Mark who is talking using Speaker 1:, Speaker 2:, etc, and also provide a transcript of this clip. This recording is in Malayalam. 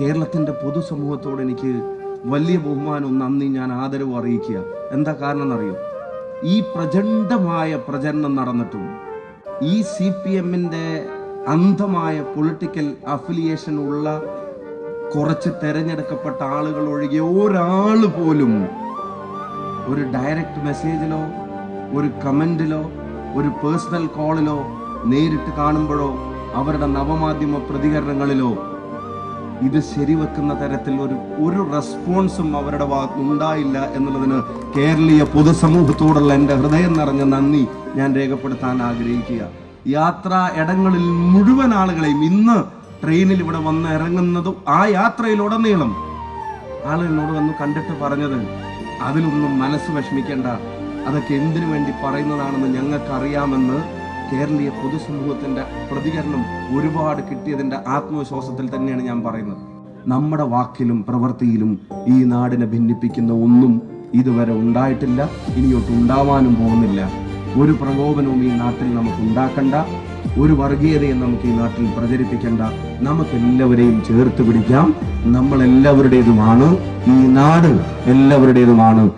Speaker 1: കേരളത്തിന്റെ പൊതുസമൂഹത്തോട് എനിക്ക് വലിയ ബഹുമാനവും നന്ദി ഞാൻ ആദരവും അറിയിക്കുക. എന്താ കാരണം എന്നറിയോ ഈ പ്രചണ്ഡമായ പ്രചരണം നടന്നിട്ടും ഈ സി പി എമ്മിന്റെ അന്ധമായ പൊളിറ്റിക്കൽ അഫിലിയേഷൻ ഉള്ള കുറച്ച് തെരഞ്ഞെടുക്കപ്പെട്ട ആളുകൾ ഒഴികെ ഒരാൾ പോലും ഒരു ഡയറക്റ്റ് മെസ്സേജിലോ ഒരു കമന്റിലോ ഒരു പേഴ്സണൽ കോളിലോ നേരിട്ട് കാണുമ്പോഴോ അവരുടെ നവമാധ്യമ പ്രതികരണങ്ങളിലോ ഇത് ശരിവെക്കുന്ന തരത്തിൽ ഒരു ഒരു റെസ്പോൺസും അവരുടെ ഭാഗത്ത് ഉണ്ടായില്ല എന്നുള്ളതിന് കേരളീയ പൊതുസമൂഹത്തോടുള്ള എന്റെ ഹൃദയം നിറഞ്ഞ നന്ദി ഞാൻ രേഖപ്പെടുത്താൻ ആഗ്രഹിക്കുക. യാത്രാ ഇടങ്ങളിൽ മുഴുവൻ ആളുകളെയും ഇന്ന് ട്രെയിനിൽ ഇവിടെ വന്ന് ഇറങ്ങുന്നതും ആ യാത്രയിലുടനീളം ആളുകളോട് വന്ന് കണ്ടിട്ട് പറഞ്ഞത് അതിലൊന്നും മനസ്സ് വിഷമിക്കേണ്ട. അതൊക്കെ എന്തിനു വേണ്ടി പറയുന്നതാണെന്ന് ഞങ്ങൾക്ക് അറിയാമെന്ന് കേരളീയ പൊതുസമൂഹത്തിന്റെ പ്രതികരണം ഒരുപാട് കിട്ടിയതിന്റെ ആത്മവിശ്വാസത്തിൽ തന്നെയാണ് ഞാൻ പറയുന്നത്. നമ്മുടെ വാക്കിലും പ്രവൃത്തിയിലും ഈ നാടിനെ ഭിന്നിപ്പിക്കുന്ന ഒന്നും ഇതുവരെ ഉണ്ടായിട്ടില്ല ഇനിയൊട്ട് ഉണ്ടാവാനും പോകുന്നില്ല. ഒരു പ്രകോപനവും ഈ നാട്ടിൽ നമുക്ക് ഉണ്ടാക്കണ്ട ഒരു വർഗീയതയും നമുക്ക് ഈ നാട്ടിൽ പ്രചരിപ്പിക്കേണ്ട. നമുക്ക് എല്ലാവരെയും ചേർത്ത് പിടിക്കാം. നമ്മൾ എല്ലാവരുടേതുമാണ് ഈ നാട്. എല്ലാവരുടേതുമാണ്